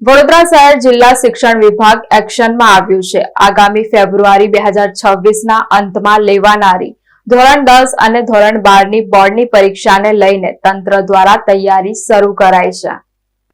વડોદરા શહેર જિલ્લા શિક્ષણ વિભાગ એક્શનમાં આવ્યું છે. આગામી ફેબ્રુઆરી બે હજાર છવ્વીસના અંતમાં લેવાનારી ધોરણ દસ અને ધોરણ બારની બોર્ડની પરીક્ષાને લઈને તંત્ર દ્વારા તૈયારી શરૂ કરાઈ છે.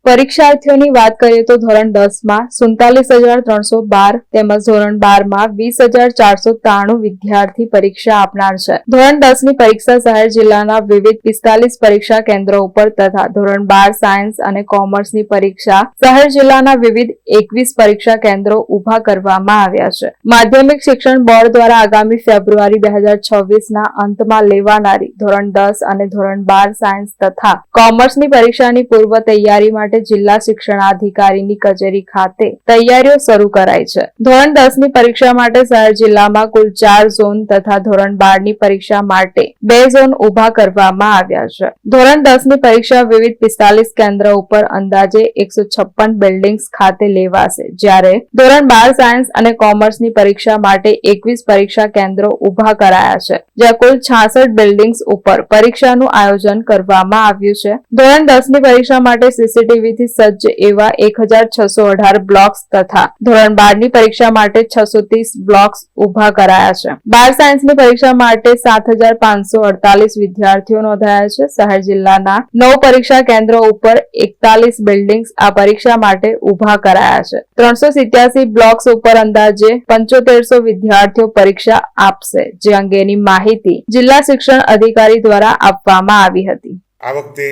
પરીક્ષાર્થીઓની વાત કરીએ તો ધોરણ દસમાં સુડતાલીસ હજાર ત્રણસો બાર તેમજ ધોરણ બારમાં વીસ હજાર ચારસો ત્રાણું વિદ્યાર્થી પરીક્ષા આપનાર છે. ધોરણ દસની પરીક્ષા શહેર જિલ્લાના વિવિધ પિસ્તાલીસ પરીક્ષા કેન્દ્રો ઉપર તથા ધોરણ બાર સાયન્સ અને કોમર્સની પરીક્ષા શહેર જિલ્લાના વિવિધ એકવીસ પરીક્ષા કેન્દ્રો ઊભા કરવામાં આવ્યા છે. માધ્યમિક શિક્ષણ બોર્ડ દ્વારા આગામી ફેબ્રુઆરી બે હજાર છવ્વીસના અંતમાં લેવાનારી ધોરણ દસ અને ધોરણ બાર સાયન્સ તથા કોમર્સની પરીક્ષાની પૂર્વ તૈયારી માટે જિલ્લા શિક્ષણાધિકારીની કચેરી ખાતે તૈયારીઓ શરૂ કરાઈ છે. ધોરણ દસની પરીક્ષા માટે શહેર જિલ્લામાં કુલ ચાર ઝોન તથા ધોરણ બારની પરીક્ષા માટે બે ઝોન ઊભા કરવામાં આવ્યા છે. ધોરણ દસની પરીક્ષા વિવિધ પિસ્તાલીસ કેન્દ્ર ઉપર અંદાજે એકસો છપ્પન બિલ્ડિંગ્સ ખાતે લેવાશે, જ્યારે ધોરણ બાર સાયન્સ અને કોમર્સની પરીક્ષા માટે એકવીસ પરીક્ષા કેન્દ્રો ઊભા કરાયા છે, જ્યાં કુલ છાસઠ બિલ્ડિંગ્સ ઉપર પરીક્ષાનું આયોજન કરવામાં આવ્યું છે. ધોરણ દસની પરીક્ષા માટે સીસીટીવી થી સજ્જ એવા એક હજાર છસો અઢાર બ્લોક્સ તથા ધોરણ બારની પરીક્ષા માટે છસો ત્રીસ બ્લોક્સ ઊભા કરાયા છે. બાર સાયન્સની પરીક્ષા માટે સાત હજાર પાંચસો અડતાલીસ વિદ્યાર્થીઓ નોંધાયા છે. શહેર જિલ્લાના નવ પરીક્ષા કેન્દ્રો ઉપર એકતાલીસ બિલ્ડિંગ્સ આ પરીક્ષા માટે ઊભા કરાયા છે. ત્રણસો સિત્યાસી બ્લોક્સ ઉપર અંદાજે પંચોતેરસો વિદ્યાર્થીઓ પરીક્ષા આપશે, જે અંગેની માહિતી જિલ્લા શિક્ષણ અધિકારી દ્વારા આપવામાં આવી હતી. આ વખતે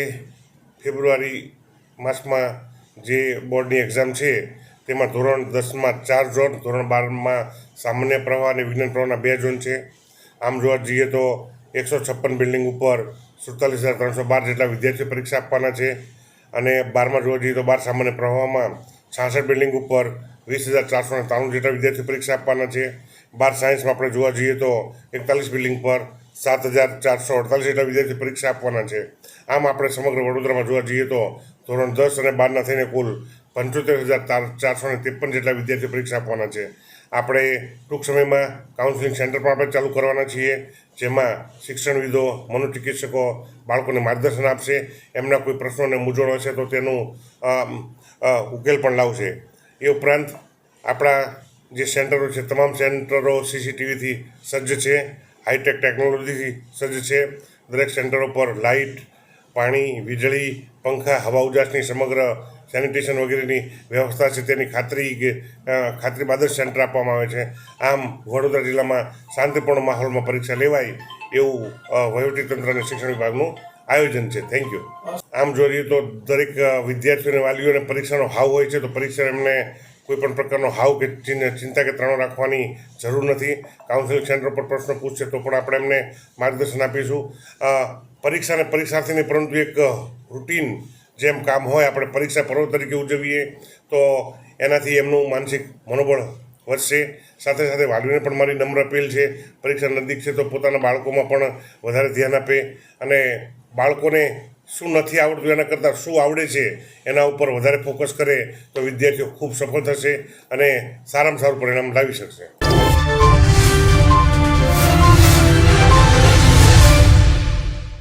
ફેબ્રુઆરી માસમાં જે બોર્ડની એક્ઝામ છે, તેમાં ધોરણ દસમાં ચાર ઝોન ધોરણ બારમાં સામાન્ય પ્રવાહ અને વિજ્ઞાન પ્રવાહના બે ઝોન છે. આમ જોવા જઈએ તો એકસો છપ્પન બિલ્ડિંગ ઉપર સુડતાલીસ હજાર ત્રણસો બાર જેટલા વિદ્યાર્થીઓ પરીક્ષા આપવાના છે અને બારમાં જોવા જઈએ તો બાર સામાન્ય પ્રવાહમાં છાસઠ બિલ્ડિંગ ઉપર વીસ હજાર ચારસો ત્રાણું જેટલા વિદ્યાર્થીઓ પરીક્ષા આપવાના છે. બાર સાયન્સમાં આપણે જોવા જઈએ તો એકતાલીસ બિલ્ડિંગ પર સાત હજાર ચારસો અડતાલીસ જેટલા વિદ્યાર્થી પરીક્ષા આપવાના છે. આમ આપણે સમગ્ર વડોદરામાં જોવા જઈએ તો ધોરણ દસ અને બારના થઈને કુલ પંચોતેર હજાર ચારસો ને ત્રેપન જેટલા વિદ્યાર્થી પરીક્ષા આપવાના છે. આપણે ટૂંક સમયમાં કાઉન્સિલિંગ સેન્ટર પણ આપણે ચાલુ કરવાના છીએ, જેમાં શિક્ષણવિદો, મનોચિકિત્સકો બાળકોને માર્ગદર્શન આપશે. એમના કોઈ પ્રશ્નોને મૂંઝવણ હશે તો તેનું ઉકેલ પણ લાવશે. એ ઉપરાંત આપણા જે સેન્ટરો છે, તમામ સેન્ટરો સીસીટીવીથી સજ્જ છે. હાઈટેક ટેકનોલોજીથી સજ્જ છે. દરેક સેન્ટરો પર લાઇટ, પાણી, વીજળી, પંખા, હવા ઉજાસની સમગ્ર સેનિટેશન વગેરેની વ્યવસ્થા છે. તેની ખાતરી ખાતરી બાદ જ સેન્ટર આપવામાં આવે છે. આમ વડોદરા જિલ્લામાં શાંતિપૂર્ણ માહોલમાં પરીક્ષા લેવાય એવું વહીવટીતંત્ર અને શિક્ષણ વિભાગનું આયોજન છે. થેન્ક યુ આમ જોઈએ તો દરેક વિદ્યાર્થીઓને, વાલીઓને પરીક્ષાનો હાવ હોય છે, તો પરીક્ષા એમને કોઈ પણ પ્રકારનો હાવ કે ચિંતા કે ત્રણો રાખવાની જરૂર નથી. કાઉન્સિલિંગ સેન્ટર પર પ્રશ્ન પૂછશે તો પણ આપણે એમને માર્ગદર્શન આપીશું. પરીક્ષાને પરીક્ષાર્થીની પરંતુ એક રૂટીન જેમ કામ હોય આપણે પરીક્ષા પર્વ તરીકે ઉજવીએ તો એનાથી એમનું માનસિક મનોબળ વધશે. સાથે સાથે વાલીઓને પણ મારી નમ્ર અપીલ છે, પરીક્ષા નજીક છે તો પોતાના બાળકોમાં પણ વધારે ધ્યાન આપે અને બાળકોને શું નથી આવડતું, એના કરતાં શું આવડે છે, એના ઉપર વધારે ફોકસ કરે તો વિદ્યાર્થીઓ ખૂબ સફળ થશે અને સારામાં સારું પરિણામ લાવી શકશે.